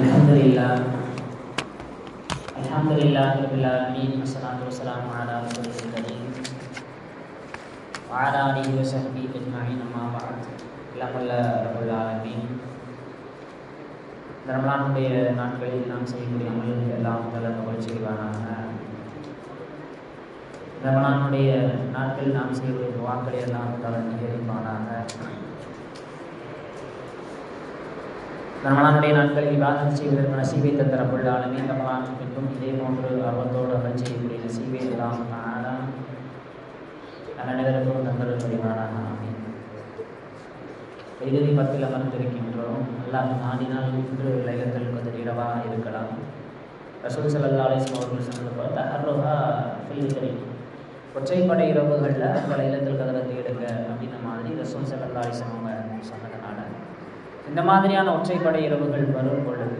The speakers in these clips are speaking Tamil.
الحمد لله الحمد لله رب العالمين والصلاة والسلام على رسوله الكريم وعلى آله وصحبه أجمعين أما بعد எல்லாம் வல்ல ரபுல் ஆலமீன் இந்த ரமலானுடைய நாட்களில் நாம் செய்யக்கூடிய அமல்கள் எல்லாம் நல்ல கபல் செய்வானாக இந்த ரமலானுடைய நாட்களில் நாம் செய்யக்கூடிய துவாக்களை எல்லாம் தலை நிகழ்ப்பானாக ரமலானுடைய நாட்களில் விவாதம் செய்வதற்கு நசீவை தந்திர பொருளாலுமே ஆலமீன் ரமலானுக்கு இதே போன்று ஆர்வத்தோடு அமல் செய்யக்கூடிய நசீவை எல்லாம் தானா அனைவருக்கும் தந்தல் புரிவானாக ஆமீன். இறுதி பத்தில் அமர்ந்திருக்கின்றோம். அல்லாஹ் நாடினால் இன்று லைலத்தில் கொஞ்சம் இரவாக இருக்கலாம். ரசூல் சல்லா அலிஸ்லாம் அவர்கள் சொன்னது போல தஹர்ருஹா ஃபில்கரி ஒற்றைப்படை இரவுகளில் அந்த லைலத்தில் கதரத்தை எடுக்க அப்படின்ன மாதிரி ரசூல் சல்லா அலிஸ்லாம் அவங்க சொன்னதுனால இந்த மாதிரியான ஒற்றைப்படை இரவுகள் வரும் பொழுது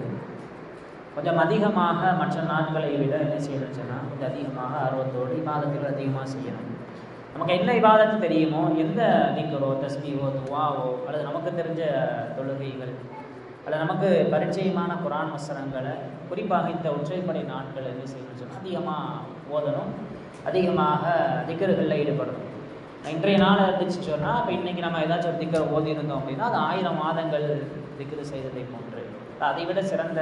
கொஞ்சம் அதிகமாக மற்ற நாட்களை விட என்ன செய்யணும்னு சொன்னால் கொஞ்சம் அதிகமாக ஆர்வத்தோடு இபாதத்தில் அதிகமாக செய்யணும். நமக்கு என்ன இபாதத்து தெரியுமோ எந்த திக்கரோ தஸ்மீவோ துவாவோ அல்லது நமக்கு தெரிஞ்ச தொழுகைகள் அல்லது நமக்கு பரிச்சயமான குரான் வசனங்களை குறிப்பாக இந்த ஒற்றைப்படை நாட்கள் என்ன செய்யணும்னு சொன்னால் அதிகமாக ஓதணும் அதிகமாக திக்கர்களில் ஈடுபடணும். இன்றைய நாள் இருந்துச்சு சொன்னால் இப்போ இன்றைக்கி நம்ம ஏதாச்சும் ஒரு திக்கர் ஓதி இருந்தோம் அப்படின்னா அது ஆயிரம் மாதங்கள் திக்கரு செய்ததை போன்று. அதை விட சிறந்த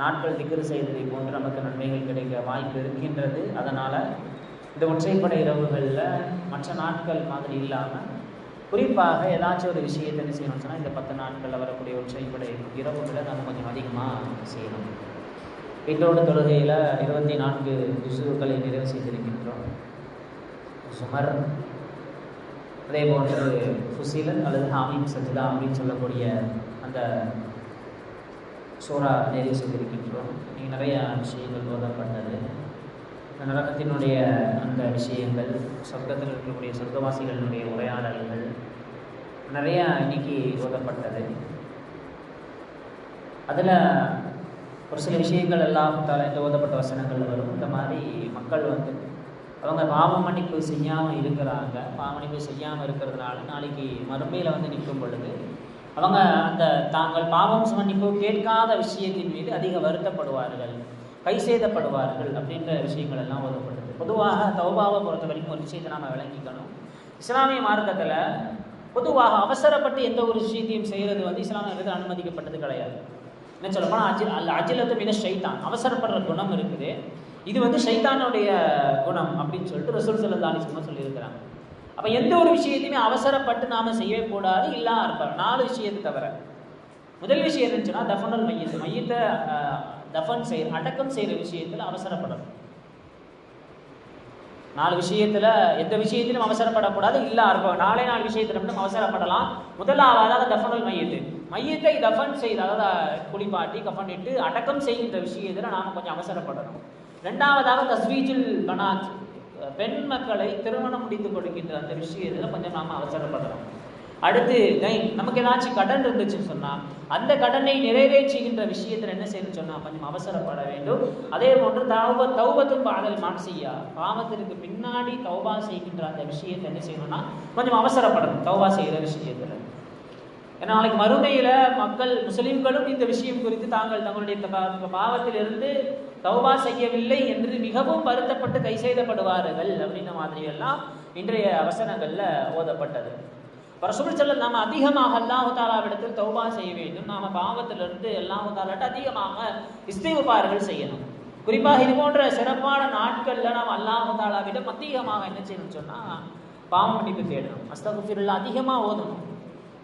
நாட்கள் திக்கரு செய்ததை போன்று நமக்கு நன்மைகள் கிடைக்க வாய்ப்பு இருக்கின்றது. அதனால் இந்த ஒற்றைப்படை இரவுகளில் மற்ற நாட்கள் மாதிரி இல்லாமல் குறிப்பாக ஏதாச்சும் ஒரு விஷயத்தை என்ன செய்யணும்னு சொன்னால் இந்த பத்து நாட்களில் வரக்கூடிய ஒற்றைப்படை இரவுகளை நம்ம கொஞ்சம் அதிகமாக செய்யணும். வீட்டோட தொழுகையில் இருபத்தி நான்கு விசுவுகளை நிறைவு செய்திருக்கின்றோம். சுமர் அதே போன்று ஃபுசிலன் அல்லது ஹாமீம் சஜிதா அப்படின்னு சொல்லக்கூடிய அந்த சூறா நிறைவு செய்திருக்கின்றோம். இங்கே நிறையா விஷயங்கள் ஓதப்பட்டது. நரகத்தினுடைய அந்த விஷயங்கள் சொர்க்கத்தில் இருக்கக்கூடிய சொர்க்கவாசிகளினுடைய உரையாடல்கள் நிறையா இன்னைக்கு ஓதப்பட்டது. அதில் ஒரு சில விஷயங்கள் எல்லாம் தலை இந்த ஓதப்பட்ட வசனங்கள் வரும். இந்த மாதிரி மக்கள் வந்து அவங்க பாவமன்னிப்பு செய்யாமல் இருக்கிறாங்க. பாவ மன்னிப்பு செய்யாமல் இருக்கிறதுனால நாளைக்கு மறுமையில் வந்து நிற்கும் பொழுது அவங்க அந்த தாங்கள் பாவம் மன்னிப்பு கேட்காத விஷயத்தின் மீது அதிக வருத்தப்படுவார்கள் கை செய்தப்படுவார்கள் அப்படின்ற விஷயங்கள் எல்லாம் ஓதப்பட்டது பொதுவாக தௌபாவை பொறுத்த வரைக்கும் ஒரு விஷயத்தை நாம் விளங்கிக்கணும். இஸ்லாமிய மார்க்கத்தில் பொதுவாக அவசரப்பட்டு எந்த ஒரு விஷயத்தையும் செய்கிறது வந்து இஸ்லாமிய அனுமதிக்கப்பட்டது கிடையாது. என்ன சொல்லப்போனால் அஜில் அல்ல அஜிலத்து மீன ஷைத்தான். அவசரப்படுற குணம் இருக்குது. இது வந்து ஷைத்தானுடைய குணம் அப்படின்னு சொல்லிட்டு ரசூல் சல்லா சும்மா சொல்லியிருக்கிறாங்க. அப்போ எந்த ஒரு விஷயத்தையுமே அவசரப்பட்டு நாம் செய்யக்கூடாது இல்லாமல் இருப்பார் நாலு விஷயத்தை தவிர. முதல் விஷயம் இருந்துச்சுன்னா தஃபனல் மையத்து மையத்தை தஃபன் செய்ய அடக்கம் செய்கிற விஷயத்தில் அவசரப்படணும். நாலு விஷயத்தில் எந்த விஷயத்திலும் அவசரப்படக்கூடாது இல்லை இருக்கும் நாலே நாலு விஷயத்தில் மட்டும் அவசரப்படலாம். முதலாவதாக தஃபனல் மையத்து. மையத்தை தஃபன் செய்து அதாவது குளிப்பாட்டி கஃபன் இட்டு அடக்கம் செய்கின்ற விஷயத்தில் நாம் கொஞ்சம் அவசரப்படணும். ரெண்டாவதாக தஸ்வீஜில் பனாத். பெண் மக்களை திருமணம் முடித்து கொடுக்கின்ற அந்த விஷயத்தில் கொஞ்சம் நாம் அவசரப்படுறோம் அடுத்து கை நமக்கு ஏதாச்சும் கடன் இருந்துச்சுன்னு சொன்னால் அந்த கடனை நிறைவேற்றுகின்ற விஷயத்தில் என்ன செய்யணும்னு சொன்னால் கொஞ்சம் அவசரப்பட வேண்டும். அதே போன்று தௌப தௌபத்து பாடல் மான்சியா. பாவத்திற்கு பின்னாடி தௌபா செய்கின்ற அந்த விஷயத்தை என்ன செய்யணும்னா கொஞ்சம் அவசரப்படணும் தௌபா செய்கிற விஷயத்தில். ஏன்னா நாளைக்கு மறுமையில் மக்கள் முஸ்லீம்களும் இந்த விஷயம் குறித்து தாங்கள் தங்களுடைய பாவத்திலிருந்து தௌபா செய்யவில்லை என்று மிகவும் வருத்தப்பட்டு கை செய்தப்படுவார்கள் அப்படின்ற மாதிரியெல்லாம் இன்றைய அவசரங்களில் ஓதப்பட்டது. ரசூல் செல்ல நாம் அதிகமாக அல்லாஹு தாலாவிடத்தில் தௌபா செய்ய வேண்டும். நாம் பாவத்திலிருந்து அல்லாஹு தாலாட்ட அதிகமாக இஸ்திகுபார்கள் செய்யணும். குறிப்பாக இது போன்ற சிறப்பான நாட்களில் நாம் அல்லாஹு தாலாவிடம் அதிகமாக என்ன செய்யணும்னு சொன்னால் பாவ மன்னிப்பு தேடணும். அஸ்தகுஃபிரில் அதிகமாக ஓதணும்.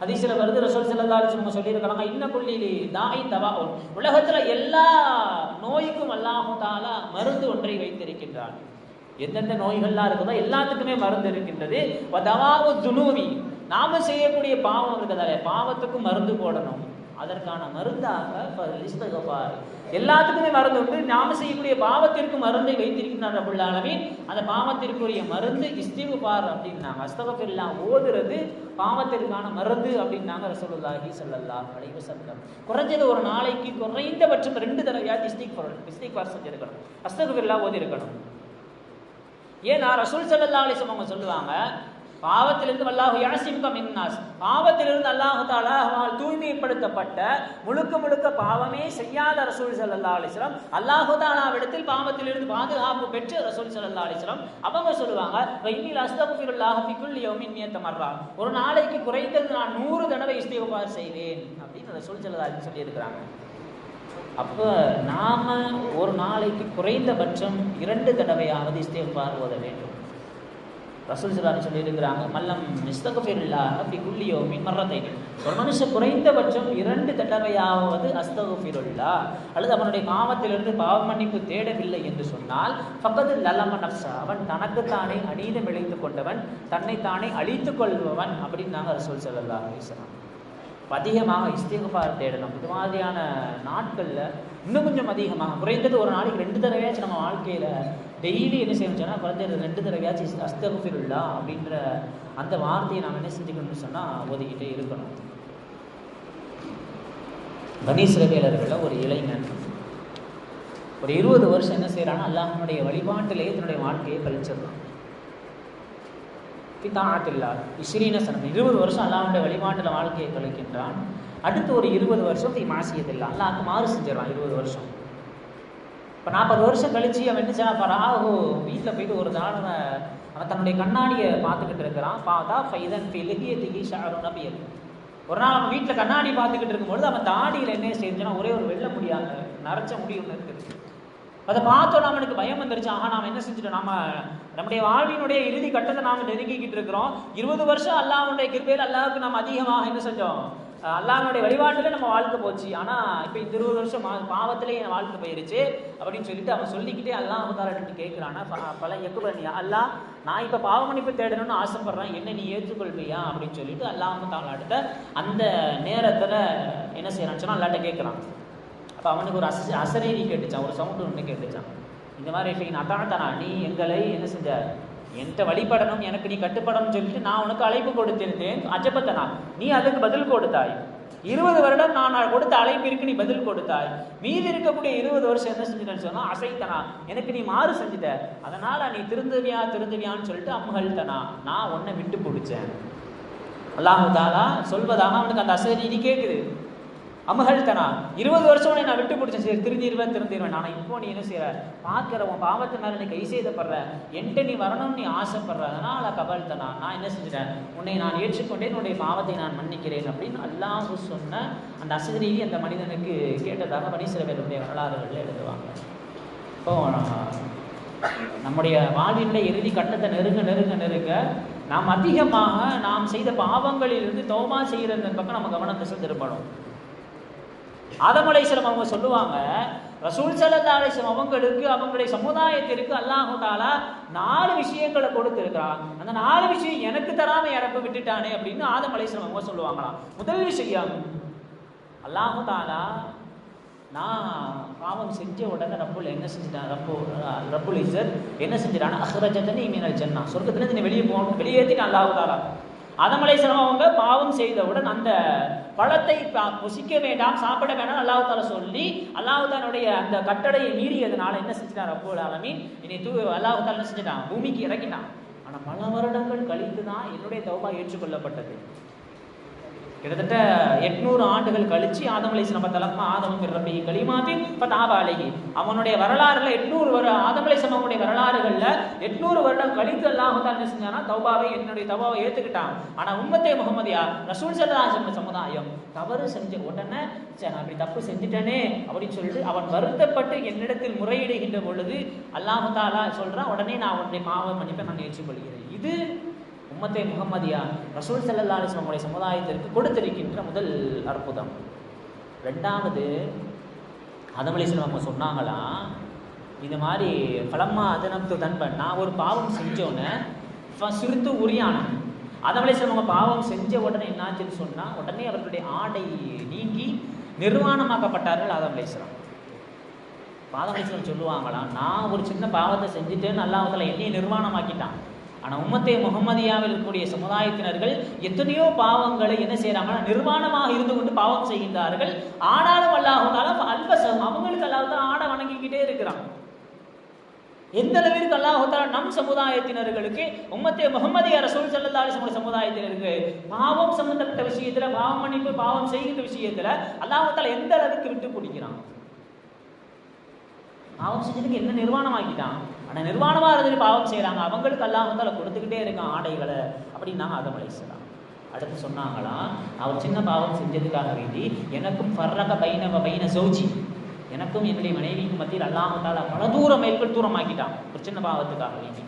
ஹதீஸில் வருது ரசோல் செல்லல்லா நம்ம சொல்லியிருக்கிறாங்க இன்ன புள்ளிலி தாய் தவா உலகத்தில் எல்லா நோய்க்கும் அல்லாமல் தாலா மருந்து ஒன்றை வைத்திருக்கின்றான். எந்தெந்த நோய்கள்லாம் இருக்குதோ எல்லாத்துக்குமே மருந்து இருக்கின்றது. தவாவு துனூவி. நாம செய்யக்கூடிய பாவம் இருக்குதாலே பாவத்துக்கும் மருந்து போடணும். அதற்கான மருந்தாக இஸ்தகபார் எல்லாத்துக்குமே மருந்து உண்டு. நாம செய்யக்கூடிய பாவத்திற்கு மருந்தை வைத்திருக்கின்ற புள்ளாலவே அந்த பாவத்திற்குரிய மருந்து இஸ்திகுபார் அப்படின்னாங்க. அஸ்தகபில்லா ஓதுறது பாவத்திற்கான மருந்து அப்படின்னாங்க ரசூலுல்லாஹி சொல்லல்லா அலைஹி வஸல்லம். குறைஞ்சது ஒரு நாளைக்கு குறைந்தபட்சம் ரெண்டு தடவையாவது இஸ்திக் இஸ்திக்பார் செஞ்சிருக்கணும். அஸ்தகபில்லா ஓதி இருக்கணும் ஏன்னா ரசூல் சல்லல்லா அலிசம் அவங்க சொல்லுவாங்க பாவத்திலிருந்து அல்லாஹ் யாசிமுக இன்னாஸ் பாவத்திலிருந்து அல்லாஹு தாலாவால் தூய்மைப்படுத்தப்பட்ட முழுக்க முழுக்க பாவமே செய்யாத ரசூல் சல்லா அலிஸ்லாம் அல்லாஹு தாலாவிடத்தில் பாவத்திலிருந்து பாதுகாப்பு பெற்று ரசூல் சல்லா அலிஸ்லாம் அவங்க சொல்லுவாங்க வெயில் அஸ்தகுல்லாஹ் ஃபிகுல் யௌமின் மியத்த மர்ரா ஒரு நாளைக்கு குறைந்தது நான் நூறு தடவை இஸ்திகுபார் செய்வேன் அப்படின்னு ரசூல் சல்லா அலிஸ்லாம் சொல்லியிருக்கிறாங்க. அப்போ நாம ஒரு நாளைக்கு குறைந்தபட்சம் இரண்டு தடவையாவது இஸ்திகுபார் ஓத வேண்டும். ரசூல் சிலாரி சொல்லியிருக்கிறாங்க மல்லம் நிஸ்தகுஃபிருல்லா அப்படி குள்ளியோ மின்மரத்தை ஒரு மனுஷன் குறைந்தபட்சம் இரண்டு தடவையாவது அஸ்தகுஃபிருல்லா அல்லது அவனுடைய பாவத்திலிருந்து பாவ மன்னிப்பு தேடவில்லை என்று சொன்னால் பக்கத்து லலம நப்சா அவன் தனக்குத்தானே அநீதம் இழைத்து கொண்டவன் தன்னைத்தானே அழித்து கொள்பவன் அப்படின்னாங்க ரசூல் சல்லா அலிஸ்லாம் அதிகமாக இஸ்திகுபார் தேடணும். இது மாதிரியான நாட்களில் இன்னும் கொஞ்சம் அதிகமாக குறைந்தது ஒரு நாளைக்கு ரெண்டு தடவையாச்சும் நம்ம வாழ்க்கையில் டெய்லி என்ன செய்யணும் சொன்னால் குறைஞ்சது ரெண்டு தடவையாச்சும் அஸ்தகுஃபிருல்லா அப்படின்ற அந்த வார்த்தையை நாம் என்ன செஞ்சுக்கணும்னு சொன்னால் ஒதுக்கிட்டே இருக்கணும். கணேஸ்வரவேலர்களில் ஒரு இளைஞன் ஒரு இருபது வருஷம் என்ன செய்கிறான்னா அல்லாஹனுடைய வழிபாட்டிலேயே தன்னுடைய வாழ்க்கையை கழிச்சிடலாம் பிதாத்தில்லா இஸ்ரீன சனம். இருபது வருஷம் அல்லாஹனுடைய வழிபாட்டில் வாழ்க்கையை கழிக்கின்றான் அடுத்து ஒரு இருபது வருஷம் தி மாசியதில்லா அல்லாஹ்க்கு மாறு செஞ்சிடறான் இருபது வருஷம். இப்போ நாற்பது வருஷம் கழிச்சு அவன் என்ன செய்யறான் ஓ வீட்டில் போயிட்டு ஒரு நாள் அவன் அவன் தன்னுடைய கண்ணாடியை பார்த்துக்கிட்டு இருக்கிறான். பார்த்தா ஃபைதன் பிலகிய திகி ஷாரு நபியல் ஒரு நாள் அவன் வீட்டில் கண்ணாடி பார்த்துக்கிட்டு இருக்கும்பொழுது அவன் தாடியில் என்ன செஞ்சானா? ஒரே ஒரு வெள்ள முடியாங்க நரைச்ச முடி ஒன்று இருக்குது. அதை பார்த்தோம் அவனுக்கு பயம் வந்துருச்சு. ஆஹா நாம் என்ன செஞ்சிட்டோம்? நாம நம்முடைய வாழ்வினுடைய இறுதி கட்டத்தை நாம் நெருங்கிக்கிட்டு இருக்கிறோம். இருபது வருஷம் அல்லாவுடைய கிருபையில் அல்லாவுக்கு நாம் அதிகமாக என்ன செஞ்சோம்? அல்லாஹனுடைய அல்லாஹ்வுடைய வழிபாட்டில் நம்ம வாழ்க்கை போச்சு. ஆனால் இப்போ இந்த இருபது வருஷம் மா- பாவத்திலே என் வாழ்க்கை போயிருச்சு அப்படின்னு சொல்லிட்டு அவன் சொல்லிக்கிட்டே அல்லாஹ் தாலிட்டு கேட்குறானா பல எக்குபரணியா அல்லாஹ் நான் இப்போ பாவ மன்னிப்பு தேடணும்னு ஆசைப்படுறேன். என்ன நீ ஏற்றுக்கொள்வியா? அப்படின்னு சொல்லிட்டு அல்லாஹ் தாலாட்ட அந்த நேரத்தில் என்ன செய்யறான்னு சொன்னால் அல்லாட்ட கேட்குறான் அப்போ அவனுக்கு ஒரு அச அசரீரி கேட்டுச்சான் ஒரு சவுண்டு ஒன்று கேட்டுச்சான். இந்த மாதிரி ஃபைன் அதானத்தானா நீ எங்களை என்ன செஞ்ச? என்கிட்ட வழிபடணும் எனக்கு நீ கட்டுப்படணும்னு சொல்லிட்டு நான் உனக்கு அழைப்பு கொடுத்திருந்தேன் அஜபத்தனா நீ அதுக்கு பதில் கொடுத்தாய். இருபது வருடம் நான் கொடுத்த அழைப்பிற்கு நீ பதில் கொடுத்தாய். மீதி இருக்கக்கூடிய இருபது வருஷம் என்ன செஞ்சுட்டேன்னு சொன்னா அசைத்தனா. எனக்கு நீ மாறு செஞ்சுட்ட. அதனால நீ திருந்துவியா திருந்துவியான்னு சொல்லிட்டு அம்முகள்தனா நான் உன்னை விட்டு பிடிச்சேன். அல்லாஹு தாலா சொல்வதாக அவனுக்கு அந்த அசதி கேட்குது அமகழ்த்தனா இருபது வருஷம் நான் விட்டு பிடிச்சேன் சரி திருந்திருவேன் திருந்திருவேன். ஆனால் இப்போ நீ என்ன செய்யற பார்க்குற உன் பாவத்து மேலே நீ கை செய்தப்படுற என்கிட்ட நீ வரணும்னு நீ ஆசைப்படுற. அதனால் கபழ்த்தனா நான் என்ன செஞ்சிட்டேன்? உன்னை நான் ஏற்றுக்கொண்டேன் உன்னுடைய பாவத்தை நான் மன்னிக்கிறேன் அப்படின்னு அல்லாஹு சொன்ன அந்த அசரீதி அந்த மனிதனுக்கு கேட்டதாக மனித பேருடைய வரலாறுகளில் எழுதுவாங்க. இப்போ நம்முடைய வாழ்வினுடைய இறுதி கட்டத்தை நெருங்க நெருங்க நெருங்க நாம் அதிகமாக நாம் செய்த பாவங்களிலிருந்து தோமா செய்கிறது பக்கம் நம்ம கவனம் திசை திரும்பணும் ஆதம் அவங்க சொல்லுவாங்க ரசூல் ஸல்லல்லாஹு அலைஹி அவங்களுக்கு அவங்களுடைய சமுதாயத்திற்கு அல்லாஹு தாலா நாலு விஷயங்களை கொடுத்துருக்கிறான். அந்த நாலு விஷயம் எனக்கு தராம இறப்பு விட்டுட்டானே அப்படின்னு ஆதம் அவங்க சொல்லுவாங்களாம். முதல் விஷயம் அல்லாஹ் தாலா நான் பாவம் செஞ்ச உடனே ரப்புல் என்ன செஞ்சிட்டான்? ரப்பு ரப்புல் இசர் என்ன செஞ்சிட்டான் அஹ்ரஜத்தனி மீனல் ஜன்னா. சொர்க்கத்துலேருந்து நீ வெளியே போகணும் வெளியேற்றிட்டான் அல்லாஹ் தாலா. அதமலை சிரமவங்க அவங்க பாவம் செய்தவுடன் அந்த பழத்தை பா- புசிக்க வேண்டாம் சாப்பிட வேண்டாம் அல்லாஹால சொல்லி அல்லாஹாலுடைய அந்த கட்டளையை மீறியதுனால என்ன செஞ்சிட்டார் அப்போ ஆலமீன்? இனி தூ அல்லாஹால என்ன செஞ்சிட்டான்? பூமிக்கு இறக்கினான் ஆனால் பல வருடங்கள் கழித்து தான் என்னுடைய தௌபா ஏற்றுக்கொள்ளப்பட்டது. கிட்டத்தட்ட எட்நூறு ஆண்டுகள் கழிச்சு ஆதம் அலைஹிஸ்ஸலாம் பத்தலமா ஆதம் ரப்பி கலிமாத்தின் பதாப அவனுடைய வரலாறுல எட்நூறு வரு ஆதம் அலைஹிஸ்ஸலாம் அவனுடைய வரலாறுகள்ல எட்நூறு வருடம் கழித்து எல்லாம் வந்து என்ன செஞ்சானா தௌபாவை என்னுடைய தௌபாவை ஏத்துக்கிட்டான். ஆனா உம்மத்தே முகமதியா ரசூல் ஸல்லல்லாஹு சமுதாயம் தவறு செஞ்ச உடனே சரி நான் அப்படி தப்பு செஞ்சுட்டேனே அப்படின்னு சொல்லிட்டு அவன் வருத்தப்பட்டு என்னிடத்தில் முறையிடுகின்ற பொழுது அல்லாஹ் தாலா சொல்றான் உடனே நான் உன்னுடைய பாவம் மன்னிப்பை நான் ஏற்றுக்கொள்கிறேன். இது உம்மத்தை முகமதியா ரசூல் ஸல்லல்லாஹு அலைஹி சமுதாயத்திற்கு கொடுத்திருக்கின்ற முதல் அற்புதம். ரெண்டாவது ஆதம் அலைஹிஸ்ஸலாம் அவங்க சொன்னாங்களாம் இந்த மாதிரி பலம்மா அதனத்து தன்பன் நான் ஒரு பாவம் செஞ்சோன்னே சிறுத்து உரியான? ஆதம் அலைஹிஸ்ஸலாம் அவங்க பாவம் செஞ்ச உடனே என்னாச்சுன்னு சொன்னால் உடனே அவர்களுடைய ஆடை நீங்கி நிர்வாணமாக்கப்பட்டார்கள் ஆதம் அலைஹிஸ்ஸலாம் ஆதம் சொல்லுவாங்களாம் நான் ஒரு சின்ன பாவத்தை செஞ்சுட்டு நல்லா அல்லாஹ் என்னையை நிர்வாணமாக்கிட்டான். ஆனால் உம்மத்தே முகமதியாவில் இருக்கக்கூடிய சமுதாயத்தினர்கள் எத்தனையோ பாவங்களை என்ன செய்கிறாங்கன்னா நிர்வாணமாக இருந்து கொண்டு பாவம் செய்கின்றார்கள். ஆனாலும் அல்லாஹாலும் அல்பசம் அவங்களுக்கு அல்லாஹ் தான் ஆடை வணங்கிக்கிட்டே இருக்கிறான். எந்த அளவிற்கு அல்லாஹால நம் சமுதாயத்தினர்களுக்கு உம்மத்தே முகமது ரசூல் சல்லா அலிஸ்மோட சமுதாயத்தினருக்கு பாவம் சம்பந்தப்பட்ட விஷயத்துல பாவம் மன்னிப்பு பாவம் செய்கின்ற விஷயத்துல அல்லாஹால எந்த அளவுக்கு விட்டு பிடிக்கிறான் பாவம் செஞ்சதுக்கு என்ன நிர்வாணம் ஆனால் நிர்வாணமாக இருந்துட்டு பாவம் செய்கிறாங்க அவங்களுக்கு அல்லாஹால கொடுத்துக்கிட்டே இருக்கான் ஆடைகளை அப்படின்னாங்க ஆதம் அலைசலாம் அடுத்து சொன்னாங்களாம் அவர் சின்ன பாவம் செஞ்சதுக்காக வேண்டி எனக்கும் ஃபர்ரக பைனவ பைன சௌஜி எனக்கும் என்னுடைய மனைவிக்கும் மத்தியில் அல்லாமத்தால் பல தூரம் மேற்கொள் தூரம் ஆக்கிட்டான் ஒரு சின்ன பாவத்துக்காக வேண்டி.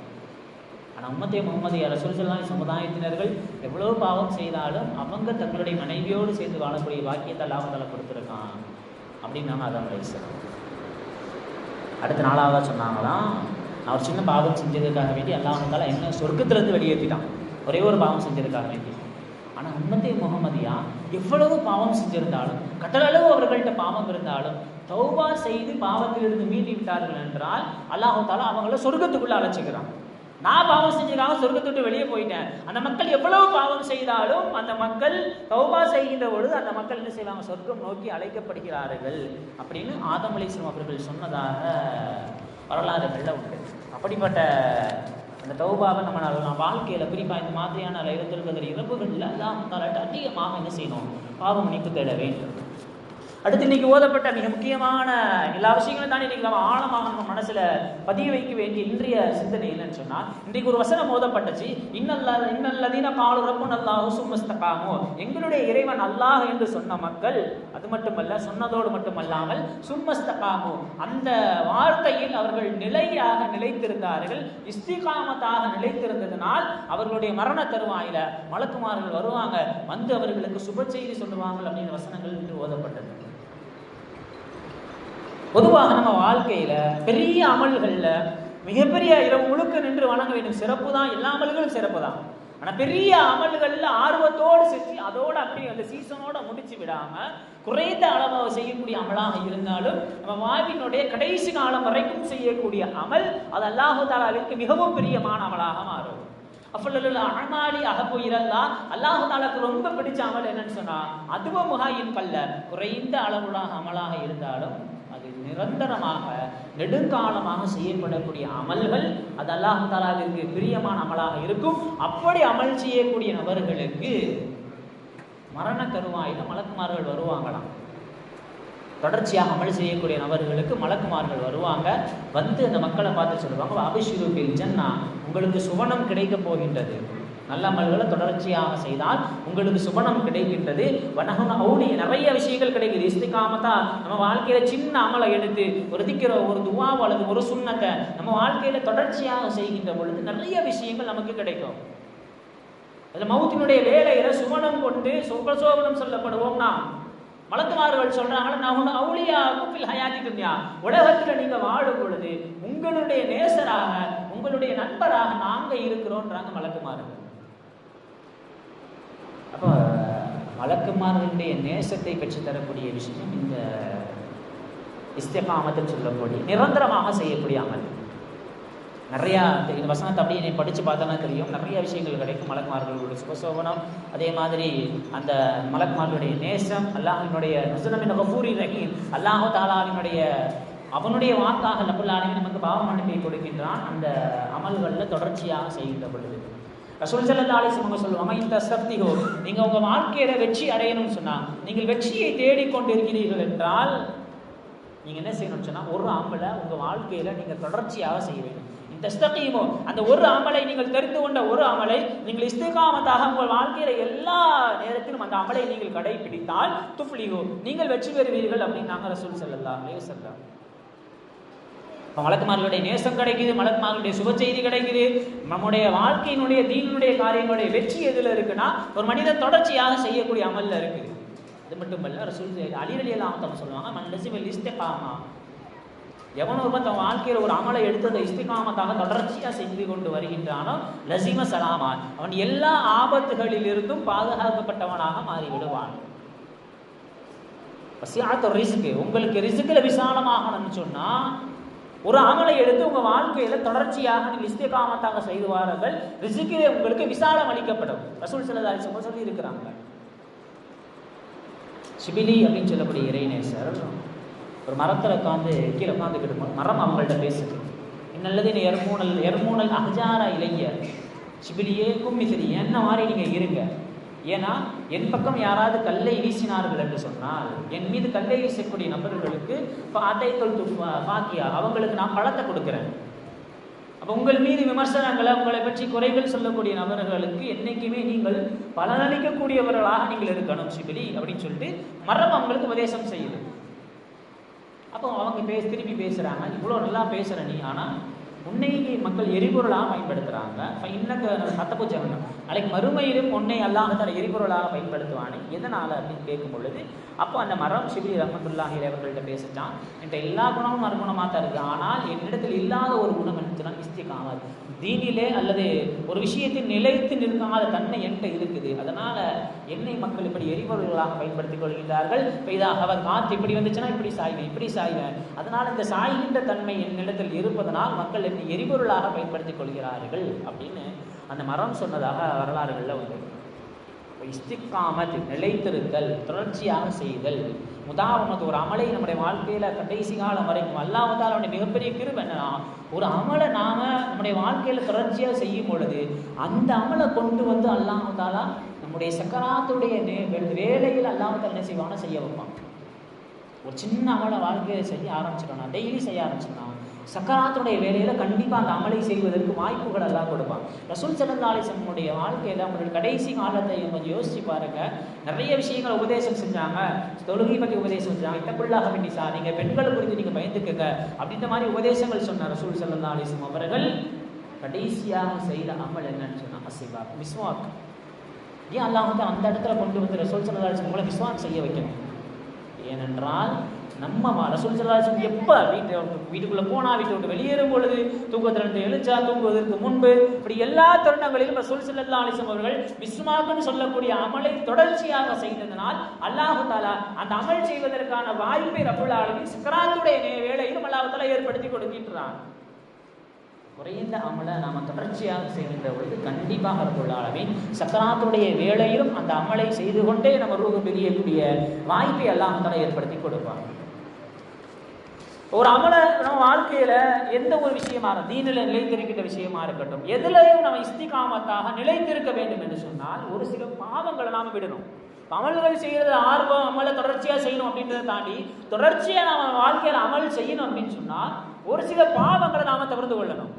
ஆனால் உம்மத்தே முகமது ரசூல் சல்லாஹி சமுதாயத்தினர்கள் எவ்வளோ பாவம் செய்தாலும் அவங்க தங்களுடைய மனைவியோடு சேர்ந்து வாழக்கூடிய வாக்கியத்தை அல்லாமத்தால் கொடுத்துருக்கான். அப்படின்னு அப்படின்னாங்க ஆதம் அலைசலாம் அடுத்த நாளாக சொன்னாங்களாம் அவர் சின்ன பாவம் செஞ்சதுக்காக வேண்டி அல்லாஹால என்ன சொர்க்கத்திலேருந்து வெளியேற்றிட்டான். ஒரே ஒரு பாவம் செஞ்சதுக்காக வேண்டி. ஆனால் உம்மத்தே முகமதியா எவ்வளவு பாவம் செஞ்சிருந்தாலும் கடலளவு அவர்கள்ட்ட பாவம் இருந்தாலும் தௌபா செய்து பாவத்திலிருந்து மீட்டி விட்டார்கள் என்றால் அல்லாஹு தாலா அவங்கள சொர்க்கத்துக்குள்ள அழைச்சிக்கிறான். நான் பாவம் செஞ்சதுக்காக சொர்க்கத்தை விட்டு வெளியே போயிட்டேன். அந்த மக்கள் எவ்வளவு பாவம் செய்தாலும் அந்த மக்கள் தௌபா செய்கின்ற பொழுது அந்த மக்கள் என்ன செய்வாங்க? சொர்க்கம் நோக்கி அழைக்கப்படுகிறார்கள் அப்படின்னு ஆதம் அலிஸ்லம் அவர்கள் சொன்னதாக வரலாறுகளில் உண்டு. அப்படிப்பட்ட அந்த தௌபாவை நம்ம நான் வாழ்க்கையில் குறிப்பாக இந்த மாதிரியான லைலத்துல் இரவுகளில் எல்லாம் தலாட்டு அதிகமாக என்ன செய்யணும்? பாவம் மன்னிப்பு தேட வேண்டும். அடுத்து இன்னைக்கு ஓதப்பட்ட மிக முக்கியமான எல்லா விஷயங்களும் தானே இன்னைக்கு நம்ம ஆழமாக நம்ம மனசுல பதிய வைக்க வேண்டிய இன்றைய சிந்தனை என்னன்னு சொன்னா இன்றைக்கு ஒரு வசனம் ஓதப்பட்டுச்சு. இன்னல்ல இன்னல்லதீன காலு ரப்புன் அல்லாஹு சும்மஸ்தகாமோ. எங்களுடைய இறைவன் அல்லாஹ் என்று சொன்ன மக்கள் அது மட்டுமல்ல சொன்னதோடு மட்டுமல்லாமல் சும்மஸ்தகாமோ. அந்த வார்த்தையில் அவர்கள் நிலையாக நிலைத்திருந்தார்கள். இஸ்திகாமத்தாக நிலைத்திருந்ததனால் அவர்களுடைய மரண தருவாயில மலக்குமார்கள் வருவாங்க. வந்து அவர்களுக்கு சுப செய்தி சொல்லுவாங்க அப்படிங்கிற வசனங்கள் இன்று ஓதப்பட்டது. பொதுவாக நம்ம வாழ்க்கையில் பெரிய அமல்களில் மிகப்பெரிய இரவு முழுக்க நின்று வணங்க வேண்டும். சிறப்பு தான் எல்லா அமல்களும் சிறப்பு தான். ஆனால் பெரிய அமல்களில் ஆர்வத்தோடு செஞ்சு அதோடு அப்படியே அந்த சீசனோட முடிச்சு விடாமல் குறைந்த அளவாக செய்யக்கூடிய அமலாக இருந்தாலும் நம்ம வாழ்வினுடைய கடைசி காலம் வரைக்கும் செய்யக்கூடிய அமல் அது அல்லாஹு தாலாவிற்கு மிகவும் பிரியமான அமலாக மாறும். அப்பொழுது அழமாலி அகப்பு இருந்தா அல்லாஹு தாலாக்கு ரொம்ப பிடிச்ச அமல் என்னன்னு சொன்னா அதுவும் முகாயின் கல்ல குறைந்த அளவுலாக அமலாக இருந்தாலும் அது நிரந்தரமாக நெடுங்காலமாக செய்யப்படக்கூடிய அமல்கள் அது அல்லாஹு தாலாவிற்கு பிரியமான அமலாக இருக்கும். அப்படி அமல் செய்யக்கூடிய நபர்களுக்கு மரண கருவாயில மலக்குமார்கள் வருவாங்களாம். தொடர்ச்சியாக அமல் செய்யக்கூடிய நபர்களுக்கு மலக்குமார்கள் வருவாங்க. வந்து அந்த மக்களை பார்த்து சொல்லுவாங்க அபிஷிருபில் ஜன்னா உங்களுக்கு சுவனம் கிடைக்க போகின்றது. நல்ல அமல்களை தொடர்ச்சியாக செய்தால் உங்களுக்கு சுபனம் கிடைக்கின்றது. வனகுன அவுனி நிறைய விஷயங்கள் கிடைக்குது. இஸ்திகாமத்தா நம்ம வாழ்க்கையில சின்ன அமலை எடுத்து ஒரு திக்கிற ஒரு துவாவோ அல்லது ஒரு சுண்ணத்தை நம்ம வாழ்க்கையில தொடர்ச்சியாக செய்கின்ற பொழுது நிறைய விஷயங்கள் நமக்கு கிடைக்கும். அதில் மௌத்தினுடைய வேலையில சுவனம் கொண்டு சுபசோபனம் சொல்லப்படுவோம்னா மலக்குமார்கள் சொல்றாங்களா நான் அவுளியா குப்பில் ஹயாத்தி துன்யா உலகத்துல நீங்க வாழும் பொழுது உங்களுடைய நேசராக உங்களுடைய நண்பராக நாங்க இருக்கிறோன்றாங்க மலக்குமார்கள். அப்போ மலக்குமார்களுடைய நேசத்தை பெற்று தரக்கூடிய விஷயம் இந்த இஸ்திகாமத்தில் சொல்லக்கூடிய நிரந்தரமாக செய்யக்கூடிய அமல். நிறையா இந்த வசனத்தை அப்படியே நீ படித்து பார்த்தோன்னா தெரியும். நிறைய விஷயங்கள் கிடைக்கும். மலக்குமார்களுடைய சுபசோபனம் அதே மாதிரி அந்த மலக்குமார்களுடைய நேசம் அல்லாஹினுடைய நுசனமின் கபூரி ரஹீம் அல்லாஹு தாலாவினுடைய அவனுடைய வாக்காக நபுல்லாலுமே நமக்கு பாவ மன்னிப்பை கொடுக்கின்றான். அந்த அமல்களில் தொடர்ச்சியாக செய்கின்ற பொழுது. ரசூல் செல்லா அலிஸ்லம் அவங்க சொல்லுவாங்க இந்த சக்திகோ நீங்கள் உங்கள் வாழ்க்கையில வெற்றி அடையணும்னு சொன்னால் நீங்கள் வெற்றியை தேடிக்கொண்டிருக்கிறீர்கள் என்றால் நீங்கள் என்ன செய்யணும்னு சொன்னால் ஒரு ஆம்பளை உங்கள் வாழ்க்கையில் நீங்கள் தொடர்ச்சியாக செய்ய வேண்டும். தஸ்தகீமோ அந்த ஒரு அமலை நீங்கள் தெரிந்து கொண்ட ஒரு அமலை நீங்கள் இஸ்திகாமத்தாக உங்கள் வாழ்க்கையில் எல்லா நேரத்திலும் அந்த அமலை நீங்கள் கடைபிடித்தால் துஃப்லிகோ நீங்கள் வெற்றி பெறுவீர்கள் அப்படின்னு நாங்கள் ரசூல் செல்லலாம் அலைய செல்லாம் இப்போ மலக்குமார்களுடைய நேசம் கிடைக்குது மலக்குமார்களுடைய சுப செய்தி கிடைக்குது. நம்முடைய வாழ்க்கையினுடைய தீனுடைய காரியங்களுடைய வெற்றி எதில் இருக்குன்னா ஒரு மனிதன் தொடர்ச்சியாக செய்யக்கூடிய அமல்ல இருக்குது. அது இல்லை ரசூல் அலிரலி எல்லாம் சொல்லுவாங்க மன் லசிமல் இஸ்திகாமா. எவன் ஒருவன் தன் வாழ்க்கையில் ஒரு அமலை எடுத்து அந்த இஸ்திகாமத்தாக தொடர்ச்சியாக செஞ்சு கொண்டு வருகின்றானோ லசிம சலாமான். அவன் எல்லா ஆபத்துகளிலிருந்தும் பாதுகாக்கப்பட்டவனாக மாறிவிடுவான். பசியாத்த ரிசுக்கு உங்களுக்கு ரிசுக்கில் விசாலமாகணும்னு சொன்னால் ஒரு அமலை எடுத்து உங்க வாழ்க்கையில தொடர்ச்சியாக நீங்கள் இஸ்திகாமத்தாக செய்துவார்கள் உங்களுக்கு விசாலம் அளிக்கப்படும். ரசூல் சிலதாரி சொல்லி இருக்கிறாங்க சிபிலி அப்படின்னு சொல்லக்கூடிய இறைநேசர் ஒரு மரத்தில் உட்காந்து கீழே உட்காந்துக்கிட்டு மரம் அவங்கள்ட்ட பேசுது. இன்னல்லது எர்மூனல் எர்மூனல் அஜாரா இளைஞர் சிபிலியே கும்மிசிறி என்ன மாதிரி நீங்கள் இருங்க. ஏன்னா என் பக்கம் யாராவது கல்லை வீசினார்கள் என்று சொன்னால் என் மீது கல்லை வீசக்கூடிய நபர்களுக்கு பாத்தை தொல் பாக்கியா அவங்களுக்கு நான் பழத்தை கொடுக்குறேன். அப்போ உங்கள் மீது விமர்சனங்களை உங்களை பற்றி குறைகள் சொல்லக்கூடிய நபர்களுக்கு என்றைக்குமே நீங்கள் பலனளிக்கக்கூடியவர்களாக நீங்கள் இருக்கணும் சிபிலி அப்படின்னு சொல்லிட்டு மரம் அவங்களுக்கு உபதேசம் செய்யுது. அப்போ அவங்க பேச திருப்பி பேசுகிறாங்க இவ்வளோ நல்லா பேசுகிற நீ ஆனால் உன்னை மக்கள் எரிபொருளாக பயன்படுத்துகிறாங்க இன்னக்கு சத்தப்பு ஜகனம் நாளைக்கு மறுமையிலும் உன்னை அல்லாஹத்தால் எரிபொருளாக பயன்படுத்துவானே. எதனால் அப்படின்னு கேட்கும் பொழுது அப்போ அந்த மரம் சிபி ரஹமத்துல்லாஹி அவர்கள்ட்ட பேசிட்டான். என்கிட்ட எல்லா குணமும் மறுகுணமாக தான் இருக்குது ஆனால் என்னிடத்தில் இல்லாத ஒரு குணம் இருந்துச்சுன்னா இஸ்திகாமத். தீனிலே அல்லது ஒரு விஷயத்தில் நிலைத்து நிற்காத தன்மை என்கிட்ட இருக்குது. அதனால் என்னை மக்கள் இப்படி எரிபொருள்களாக பயன்படுத்திக் கொள்கிறார்கள் இப்போ இதாக அவர் காற்று இப்படி வந்துச்சுன்னா இப்படி சாய்வேன் இப்படி சாய்வேன். அதனால் இந்த சாய்கின்ற தன்மை என்னிடத்தில் இருப்பதனால் மக்கள் என்னை எரிபொருளாக பயன்படுத்திக் கொள்கிறார்கள் அப்படின்னு அந்த மரம் சொன்னதாக வரலாறுகளில் வந்து இஸ்திக்காமத் நிலைத்திருத்தல் தொடர்ச்சியாக செய்தல் முதாவமத்து ஒரு அமலை நம்முடைய வாழ்க்கையில் கடைசி காலம் வரைக்கும் அல்லாவதால் அவனுடைய மிகப்பெரிய கிருப என்னன்னா ஒரு அமலை நாம் நம்முடைய வாழ்க்கையில் தொடர்ச்சியாக செய்யும் பொழுது அந்த அமலை கொண்டு வந்து அல்லாமதாலா நம்முடைய சக்கராத்துடைய வேலையில் அல்லாஹால என்ன செய்வானா செய்ய வைப்பான். ஒரு சின்ன அமலை வாழ்க்கையை செய்ய ஆரம்பிச்சிடணும் டெய்லி செய்ய ஆரம்பிச்சிடணும் சக்கராத்துடைய வேலையில் கண்டிப்பாக அந்த அமலை செய்வதற்கு வாய்ப்புகள் எல்லாம் கொடுப்பான் ரசூல் சல்லாலிசனுடைய வாழ்க்கையில் அவங்களுடைய கடைசி காலத்தை கொஞ்சம் யோசிச்சு பாருங்க. நிறைய விஷயங்கள் உபதேசம் செஞ்சாங்க. தொழுகை பற்றி உபதேசம் செஞ்சாங்க. இத்தப்புள்ளாக வேண்டி சார் நீங்கள் பெண்களை குறித்து நீங்கள் பயந்துக்கங்க. அப்படின்ற மாதிரி உபதேசங்கள் சொன்னார் ரசூல் சல்லா அவர்கள். கடைசியாக செய்த அமல் என்னன்னு சொன்னால் அசிவா விஸ்வாக் ஏன் அல்லாஹ் வந்து அந்த இடத்துல கொண்டு வந்து ரசூல் சல்லா உங்களை விஸ்வாக் செய்ய வைக்கணும்? ஏனென்றால் நம்ம ரசூல் சல்லாஹம் எப்போ வீட்டு வீட்டுக்குள்ளே போனால் வீட்டை விட்டு வெளியேறும் பொழுது தூக்கத்திலிருந்து எழுச்சா தூங்குவதற்கு முன்பு இப்படி எல்லா தருணங்களிலும் ரசூல் சல்லா அலிசம் அவர்கள் விஸ்மாக்குன்னு சொல்லக்கூடிய அமலை தொடர்ச்சியாக செய்ததனால் அல்லாஹு தாலா அந்த அமல் செய்வதற்கான வாய்ப்பை ரபுல் ஆலமின் சிக்கராத்துடைய வேலையிலும் அல்லாஹு தாலா ஏற்படுத்தி கொடுக்கின்றான். குறைந்த அமலை நாம் தொடர்ச்சியாக செய்கின்ற பொழுது கண்டிப்பாக ரபுல் சக்கராத்துடைய வேலையிலும் அந்த அமலை செய்து கொண்டே நம்ம ரூபம் பிரியக்கூடிய வாய்ப்பை எல்லாம் தலை ஏற்படுத்தி கொடுப்பாங்க ஒரு அமலை நம்ம வாழ்க்கையில எந்த ஒரு விஷயமா தீனில் நிலைத்திருக்கின்ற விஷயமா இருக்கட்டும் எதுலையும் நம்ம இஸ்திகாமத்தாக நிலைத்திருக்க வேண்டும் என்று சொன்னால் ஒரு சில பாவங்களை நாம விடணும். அமல்கள் செய்யறது ஆர்வம் அமலை தொடர்ச்சியா செய்யணும் அப்படின்றத தாண்டி தொடர்ச்சியா நாம வாழ்க்கையில அமல் செய்யணும் அப்படின்னு சொன்னால் ஒரு சில பாவங்களை நாம தவிர்த்து கொள்ளணும்.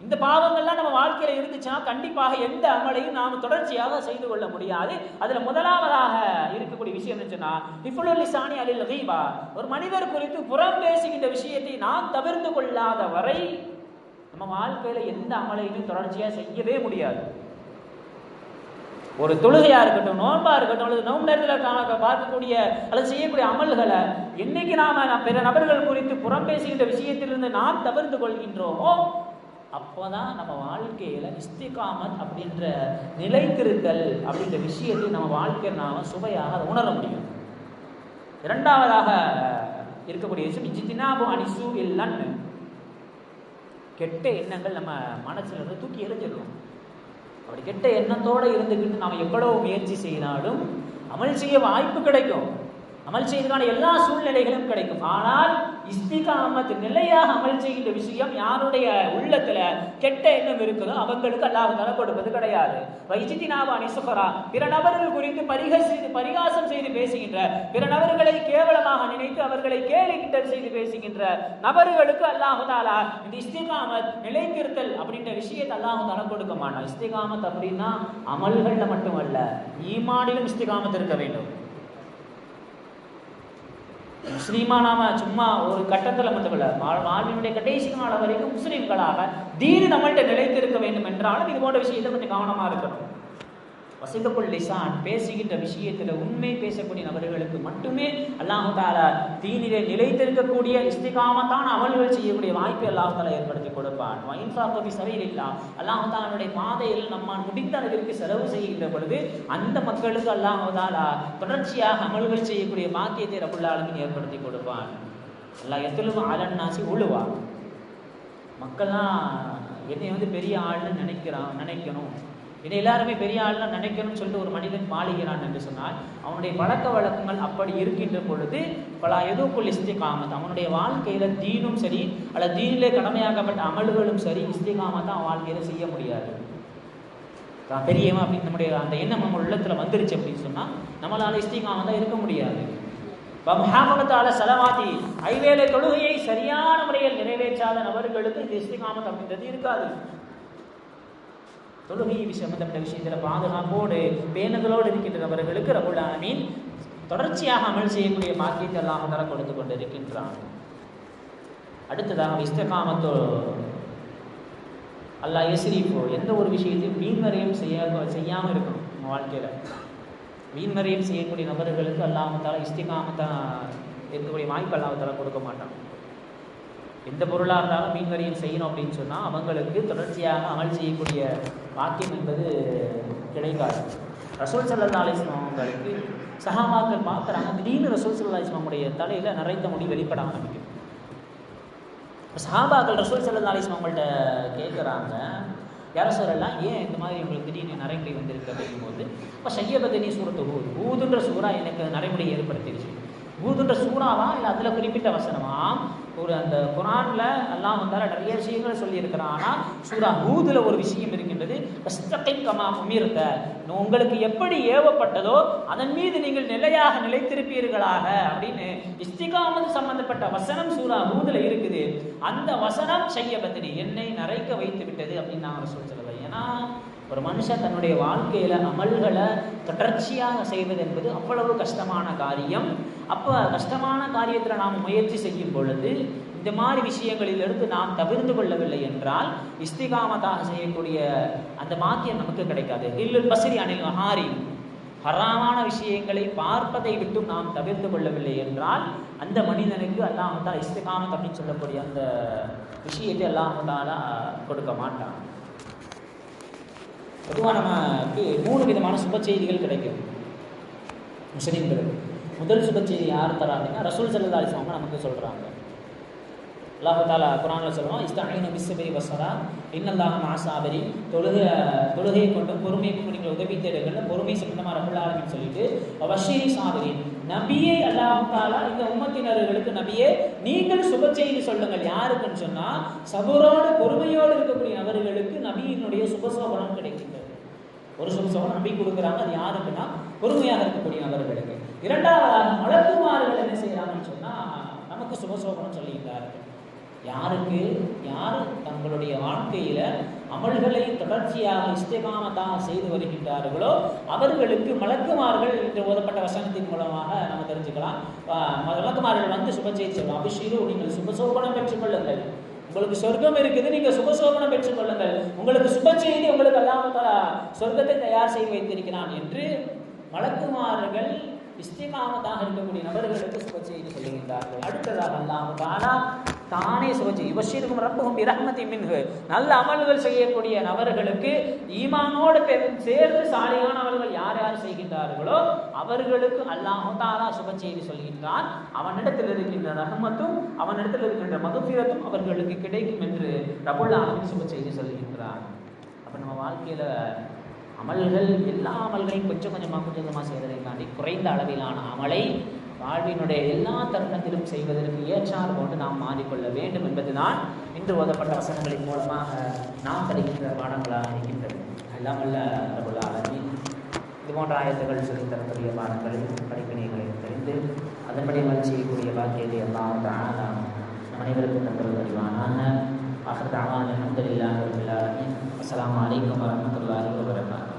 இந்த பாவங்கள்லாம் நம்ம வாழ்க்கையில இருந்துச்சுன்னா கண்டிப்பாக எந்த அமலையும் நாம் தொடர்ச்சியாக செய்து கொள்ள முடியாது. அதுல முதலாவதாக இருக்கக்கூடிய விஷயம் என்னச்சுன்னா இஃபுலுல்லி சாணி அலில் ரீபா ஒரு மனிதர் குறித்து புறம் பேசுகின்ற விஷயத்தை நாம் தவிர்த்து கொள்ளாத வரை நம்ம வாழ்க்கையில எந்த அமலையுமே தொடர்ச்சியாக செய்யவே முடியாது. ஒரு தொழுகையா இருக்கட்டும் நோன்பா இருக்கட்டும் அல்லது நோம்பு நேரத்தில் பார்க்கக்கூடிய அல்லது செய்யக்கூடிய அமல்களை என்னைக்கு நாம பிற நபர்கள் குறித்து புறம் பேசுகின்ற விஷயத்திலிருந்து நாம் தவிர்த்து கொள்கின்றோமோ அப்போ தான் நம்ம வாழ்க்கையில் இஸ்திகாமத் அப்படின்ற நிலைத்திருத்தல் அப்படின்ற விஷயத்தை நம்ம வாழ்க்கையை நாம் சுவையாக அதை உணர முடியும். இரண்டாவதாக இருக்கக்கூடிய விஷயம் ஜிதினாபு அனிசு இல்லன்னு கெட்ட எண்ணங்கள் நம்ம மனசில் இருந்து தூக்கி எறிஞ்சிடணும் அப்படி கெட்ட எண்ணத்தோடு இருந்துக்கிட்டு நாம் எவ்வளோ முயற்சி செய்தாலும் அமல் செய்ய வாய்ப்பு கிடைக்கும். அமல் செய்வதற்கான எல்லா சூழ்நிலைகளும் கிடைக்கும். ஆனால் இஸ்திகாமத் நிலையாக அமல் செய்கின்ற விஷயம் யாருடைய உள்ளத்துல கெட்ட எண்ணம் இருக்குதோ அவங்களுக்கு அல்லாஹ் தர கொடுப்பது கிடையாது. வைஜிதினாவா நிசுகரா பிற நபர்கள் குறித்து பரிகசி பரிகாசம் செய்து பேசுகின்ற பிற நபர்களை கேவலமாக நினைத்து அவர்களை கேலி கிண்டல் செய்து பேசுகின்ற நபர்களுக்கு அல்லாஹாலா இந்த இஸ்திகாமத் நிலைத்திருத்தல் அப்படின்ற விஷயத்தை அல்லாஹ் தர கொடுக்க மாட்டான். இஸ்திகாமத் அப்படின்னா அமல்கள்ல மட்டுமல்ல ஈமானிலும் இஸ்திகாமத் இருக்க வேண்டும். முஸ்லீமா நாம சும்மா ஒரு கட்டத்தில் மட்டுமல்ல வாழ்வினுடைய கடைசி நாள் வரைக்கும் முஸ்லீம்களாக தீர் நம்மள்கிட்ட நிலைத்திருக்க வேண்டும் என்றாலும் இது போன்ற விஷயத்தை கொஞ்சம் கவனமாக இருக்கணும். வசிகப்புல் லிசான் பேசுகின்ற விஷயத்தில் உண்மை பேசக்கூடிய நபர்களுக்கு மட்டுமே அல்லாஹு தாலா தீனிலே நிலைத்திருக்கக்கூடிய இஸ்திகாமத்தான அமல்கள் செய்யக்கூடிய வாய்ப்பை அல்லாஹு தாலா ஏற்படுத்தி கொடுப்பான். இன்ஃபாக்கபி சபையில்லா அல்லாஹு தாலாவுடைய பாதையில் நம்மால் முடிந்த அளவிற்கு செலவு செய்கின்ற பொழுது அந்த மக்களுக்கு அல்லாஹு தாலா தொடர்ச்சியாக அமல்கள் செய்யக்கூடிய பாக்கியத்தை ரபுல்லாலுமே ஏற்படுத்தி கொடுப்பான். அல்லாஹ் எத்தலும் அலன்னாசி உழுவா. மக்கள்லாம் என்னை வந்து பெரிய ஆள்னு நினைக்கிறான் நினைக்கணும். இதை எல்லாருமே பெரிய ஆள்லாம் நினைக்கணும்னு சொல்லிட்டு ஒரு மனிதன் மாளிகிறான் என்று சொன்னால் அவனுடைய பழக்க வழக்கங்கள் அப்படி இருக்கின்ற பொழுது பல எதுக்குள் இஸ்திகாமத் அவனுடைய வாழ்க்கையில தீனும் சரி அல்லது தீனிலே கடமையாக்கப்பட்ட அமல்களும் சரி இஸ்திகாமத்தை அவன் வாழ்க்கையில செய்ய முடியாது. தான் பெரியவன் அப்படின்னு நம்முடைய அந்த எண்ணம் நம்ம உள்ளத்துல வந்துருச்சு அப்படின்னு சொன்னா நம்மளால இஸ்திகாமத்தா இருக்க முடியாது. முஹாமத்தால செலவாதி ஐவேளை தொழுகையை சரியான முறையில் நிறைவேற்றாத நபர்களுக்கு இது இஸ்திகாமத் அப்படின்றது இருக்காது. தொழுகை சம்பந்தப்பட்ட விஷயத்தில் பாதுகாப்போடு பேணுதலோடு இருக்கின்ற நபர்களுக்கு ரபுல் ஆலமீன் தொடர்ச்சியாக அமல் செய்யக்கூடிய பாக்கியத்தை எல்லாம் தர கொடுத்து கொண்டு இருக்கின்றான் அடுத்ததாக இஸ்தகாமத்தோ அல்லாஹ் எசிரிப்போ எந்த ஒரு விஷயத்தையும் வீண்மறையும் செய்ய செய்யாமல் இருக்கணும் நம்ம வாழ்க்கையில். வீண்மறையும் செய்யக்கூடிய நபர்களுக்கு அல்லாமத்தால் இஸ்திகாமத்தான் இருக்கக்கூடிய வாய்ப்பு அல்லாமத்தால் கொடுக்க மாட்டான். எந்த பொருளாக இருந்தாலும் மீன்வரியும் செய்யணும் அப்படின்னு சொன்னால் அவங்களுக்கு தொடர்ச்சியாக அமல் செய்யக்கூடிய வாக்கியம் என்பது கிடைக்காது. ரசூல் சல்லா அலிஸ்லாம் அவங்களுக்கு சஹாபாக்கள் பார்க்குறாங்க. திடீர்னு ரசூல் சல்லா இஸ்லாமுடைய தலையில் நிறைந்த முடி வெளிப்பட ஆரம்பிக்கும் சஹாபாக்கள் ரசூல் சல்லா அலிஸ்லாம் அவங்கள்ட்ட கேட்குறாங்க யார சொல்லலாம் ஏன் இந்த மாதிரி உங்களுக்கு திடீர்னு நரைமுடி வந்திருக்கு? அப்படிங்கும்போது இப்போ சையபதினி சூரத்து ஊது ஊதுன்ற சூறா எனக்கு நடைமுறையை ஏற்படுத்திடுச்சு. ஊதுன்ற சூறாவா? இல்லை அதில் குறிப்பிட்ட வசனமா? ஒரு அந்த குரானில் எல்லாம் வந்தால நிறைய விஷயங்கள் சொல்லியிருக்கிறான். ஆனால் சூரா ஊதுல ஒரு விஷயம் இருக்கின்றது. கஸ்தத்தின் கமா உங்களுக்கு எப்படி ஏவப்பட்டதோ அதன் மீது நீங்கள் நிலையாக நிலைத்திருப்பீர்களாக அப்படின்னு இஸ்திகாமது சம்பந்தப்பட்ட வசனம் சூரா ஊதுல இருக்குது. அந்த வசனம் செய்ய பத்திரி என்னை நரைக்க வைத்து விட்டது அப்படின்னு நாங்கள் சொல்லுறது ஏன்னா ஒரு மனுஷன் தன்னுடைய வாழ்க்கையில் அமல்களை தொடர்ச்சியாக செய்வது என்பது அவ்வளவு கஷ்டமான காரியம். அப்போ கஷ்டமான காரியத்தில் நாம் முயற்சி செய்யும் பொழுது இந்த மாதிரி விஷயங்களிலிருந்து நாம் தவிர்த்து கொள்ளவில்லை என்றால் இஸ்திகாமதாக செய்யக்கூடிய அந்த பாக்கியம் நமக்கு கிடைக்காது. இல்லு பசிரி அனில் மஹாரி ஹராமான விஷயங்களை பார்ப்பதை விட்டும் நாம் தவிர்த்து கொள்ளவில்லை என்றால் அந்த மனிதனுக்கு அல்லாமத்தால் இஸ்திகாமத் அப்படின்னு சொல்லக்கூடிய அந்த விஷயத்தை அல்லாமத்தால கொடுக்க மாட்டான். பொதுவாக நமக்கு மூணு விதமான சுப செய்திகள் கிடைக்கும். முஸ்லீம்களுக்கு முதல் சுப செய்தி யார் தராங்கன்னா ரசூல் சல்லா அலிஸ்லாம நமக்கு சொல்கிறாங்க அல்லாஹு தாலா குரானில் சொல்லுவோம் இஸ்தாயின் பிஸ்ஸபரி வசரா இன்னல்லாஹ் மாசாபரி தொழுகை தொழுகையை கொண்டு பொறுமையை கொண்டு நீங்கள் உதவி தேடுகள் பொறுமை சம்பந்தமாக ரபுல்லாலுன்னு சொல்லிட்டு வஷீரி சாபரி நபியே அல்லாஹு தாலா இந்த உம்மத்தினர்களுக்கு நபியே நீங்கள் சுப செய்தி சொல்லுங்கள். யாருக்குன்னு சொன்னால் சபுரோடு பொறுமையோடு இருக்கக்கூடிய நபர்களுக்கு நபியினுடைய சுபசோபனம் கிடைக்கின்றது. ஒரு சுபசோபனம் நம்பி கொடுக்குறாங்க அது யாருக்குன்னா பொறுமையாக இருக்கக்கூடிய நபர்களுக்கு. இரண்டாவதாக மலக்குமார்கள் என்ன செய்கிறாங்கன்னு சொன்னால் நமக்கு சுபசோபனம் சொல்லியிருந்தார்கள் யாருக்கு? யார்? தங்களுடைய வாழ்க்கையில அமல்களை தொடர்ச்சியாக இஸ்திகாமத்தாக செய்து வருகின்றார்களோ அவர்களுக்கு மலக்குமார்கள் என்று ஓதப்பட்ட வசனத்தின் மூலமாக நம்ம தெரிஞ்சுக்கலாம். மலக்குமார்கள் வந்து சுப செய்தி சொல்லுவோம் அபிஷீரு நீங்கள் சுபசோபனம் பெற்றுக்கொள்ளுங்கள் உங்களுக்கு சொர்க்கம் இருக்குது நீங்க சுபசோபனம் பெற்றுக்கொள்ளுங்கள். உங்களுக்கு சுப செய்தி உங்களுக்கு அல்லாமல் சொர்க்கத்தை தயார் செய்து வைத்திருக்கிறான் என்று மலக்குமார்கள் இஸ்திகாமத்தாக இருக்கக்கூடிய நபர்களுக்கு சுப செய்தி சொல்லுகின்றார்கள். அடுத்ததாக அல்லாம தானா தானே சுபச்சி இவஷீருக்கும் ரப்புகும் இரஹ்மதி மின்ஹு. நல்ல அமல்கள் செய்யக்கூடிய நபர்களுக்கு ஈமானோடு சேர்ந்து சாலையானவர்கள் யார் யார் செய்கின்றார்களோ அவர்களுக்கு அல்லாஹு தானா சுப செய்தி சொல்கின்றான். அவனிடத்தில் இருக்கின்ற ரஹமத்தும் அவனிடத்தில் இருக்கின்ற மதுபிரத்தும் அவர்களுக்கு கிடைக்கும் என்று ரபுல் சுப செய்தி சொல்கின்றான். அப்போ நம்ம வாழ்க்கையில் அமல்கள் எல்லா அமல்களையும் கொஞ்சம் கொஞ்சமாக கொஞ்சம் கொஞ்சமாக செய்வதை தாண்டி குறைந்த அளவிலான அமலை வாழ்வினுடைய எல்லா தருணத்திலும் செய்வதற்கு ஏற்றார் கொண்டு நாம் மாறிக்கொள்ள வேண்டும் என்பதுதான் இன்று ஓதப்பட்ட வசனங்களின் மூலமாக நாம் தருகின்ற பாடங்களாக இருக்கின்றது. அல்லாமல்ல அல்ல ரபுல் இது போன்ற ஆயத்துகள் சொல்லித் தரக்கூடிய பாடங்களை படிப்பினைகளை தெரிந்து அதன்படி வளர்ச்சியக்கூடிய செய்யக்கூடிய பாக்கியத்தை எல்லாம் நம் அனைவருக்கும் தந்தல் அறிவானாக ஆஹர் தாவான் அலமதுல்லாஹ் அஸ்லாம் வலைக்கம் வரமத்துல்லாஹி அலைக்கும்